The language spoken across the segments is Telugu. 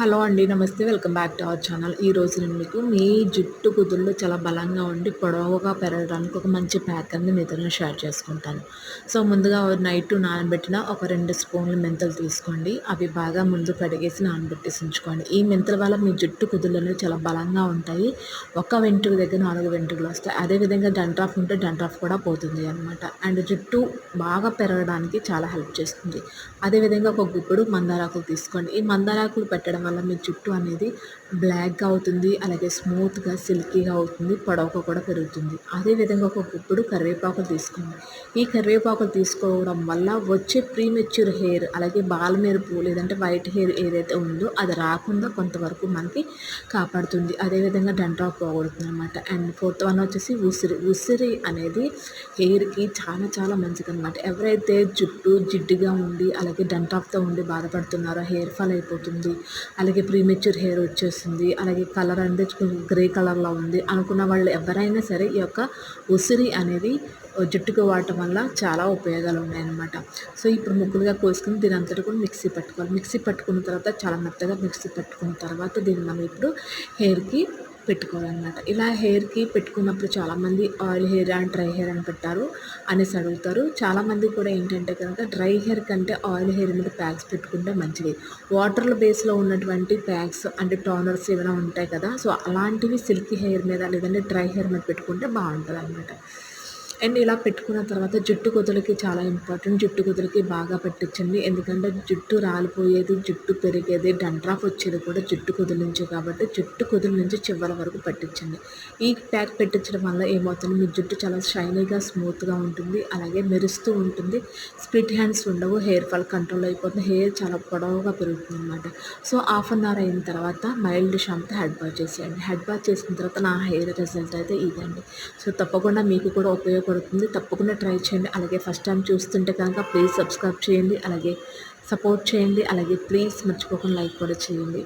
హలో అండి నమస్తే. Welcome back to our channel. ఈ రోజు నేను మీకు మీ జుట్టు కుదుళ్ళు చాలా బలంగా ఉండి పొడవుగా పెరగడానికి ఒక మంచి ప్యాక్ మీతో షేర్ చేసుకుంటాను. సో ముందుగా నైట్ నానబెట్టిన ఒక రెండు స్పూన్లు మెంతులు తీసుకోండి. అవి బాగా ముందు కడిగేసి నానబెట్టేసి ఉంచుకోండి. ఈ మెంతుల వల్ల మీ జుట్టు కుదుళ్ళు చాలా బలంగా ఉంటాయి. ఒక వెంట్రుక దగ్గర నాలుగు వెంట్రుకలు వస్తాయి. అదేవిధంగా డండ్రాఫ్ ఉంటే డండ్రాఫ్ కూడా పోతుంది అనమాట అండ్ జుట్టు బాగా పెరగడానికి చాలా హెల్ప్ చేస్తుంది. అదేవిధంగా ఒక గుప్పుడు మందారాకులు తీసుకోండి. ఈ మందారాకులు పెట్టడం వల్ల మీ జుట్టు అనేది బ్లాక్గా అవుతుంది అలాగే స్మూత్గా సిల్కీగా అవుతుంది పొడవుగా కూడా పెరుగుతుంది. అదేవిధంగా ఒక గుప్పుడు కరివేపాకులు తీసుకోండి. ఈ కరివేపాకులు తీసుకోవడం వల్ల వచ్చే ప్రీమెచ్యూర్ హెయిర్ అలాగే బాలమెరుపు లేదంటే వైట్ హెయిర్ ఏదైతే ఉందో అది రాకుండా కొంతవరకు మనకి కాపాడుతుంది. అదేవిధంగా డండ్రాఫ్ పోగొడుతుంది అనమాట అండ్ ఫోర్త్ వన్ వచ్చేసి ఉసిరి. ఉసిరి అనేది హెయిర్కి చాలా చాలా మంచిది అనమాట ఎవరైతే జుట్టు జిడ్డుగా ఉండి అలాగే డండ్రాఫ్తో ఉండి బాధపడుతున్నారో హెయిర్ ఫాల్ అయిపోతుంది అలాగే ప్రీమెచ్యూర్ హెయిర్ వచ్చేస్తుంది అలాగే కలర్ అనేది కొంచెం గ్రే కలర్లో ఉంది అనుకున్న వాళ్ళు ఎవరైనా సరే ఈ యొక్క ఉసిరి అనేది జుట్టుకు వాడటం వల్ల చాలా ఉపయోగాలు ఉన్నాయన్నమాట. సో ఇప్పుడు ముక్కలుగా కోసుకుని దీని అంతటి కూడా మిక్సీ పట్టుకోవాలి. మిక్సీ పట్టుకున్న తర్వాత చాలా మెత్తగా మిక్సీ పట్టుకున్న తర్వాత దీన్ని మనం ఇప్పుడు హెయిర్కి పెట్టుకోవాలన్నమాట. ఇలా హెయిర్కి పెట్టుకున్నప్పుడు చాలామంది oil hair and dry hair అని పెట్టారు అనేసి అడుగుతారు. చాలామంది కూడా ఏంటంటే కనుక డ్రై హెయిర్ కంటే ఆయిల్ హెయిర్ మీద ప్యాక్స్ పెట్టుకుంటే మంచిది. వాటర్ బేస్లో ఉన్నటువంటి ప్యాక్స్ అంటే టోనర్స్ ఏమైనా ఉంటాయి కదా సో అలాంటివి సిల్క్ హెయిర్ మీద లేదంటే డ్రై హెయిర్ మీద పెట్టుకుంటే బాగుంటుంది అనమాట అండ్ ఇలా పెట్టుకున్న తర్వాత జుట్టు కుదులకి చాలా ఇంపార్టెంట్. జుట్టు కుదులకి బాగా పెట్టించండి ఎందుకంటే జుట్టు రాలిపోయేది జుట్టు పెరిగేది డండ్రాఫ్ వచ్చేది కూడా జుట్టు కుదుల నుంచి కాబట్టి జుట్టు కుదుల నుంచి చివరి వరకు పెట్టించండి ఈ ప్యాక్ పెట్టించడం వల్ల ఏమవుతుంది? మీ జుట్టు చాలా షైనీగా స్మూత్గా ఉంటుంది. అలాగే మెరుస్తూ ఉంటుంది. స్ప్లిట్ హ్యాండ్స్ ఉండవు. హెయిర్ ఫాల్ కంట్రోల్ అయిపోతుంది. హెయిర్ చాలా పొడవుగా పెరుగుతుంది అనమాట సో హాఫ్ అన్ అవర్ అయిన తర్వాత మైల్డ్ షాంప్తో హెడ్ బాత్ చేసేయండి. హెడ్ బాత్ చేసిన తర్వాత నా హెయిర్ రిజల్ట్ అయితే ఇదండి. సో తప్పకుండా మీకు కూడా ఉపయోగ ఉపయోగపడుతుంది తప్పకుండా ట్రై చేయండి. అలాగే ఫస్ట్ టైం చూస్తుంటే కనుక ప్లీజ్ సబ్స్క్రైబ్ చేయండి. అలాగే సపోర్ట్ చేయండి. అలాగే ప్లీజ్ మర్చిపోకుండా లైక్ కూడా చేయండి.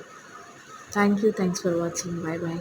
Thank you. Thanks for watching. Bye bye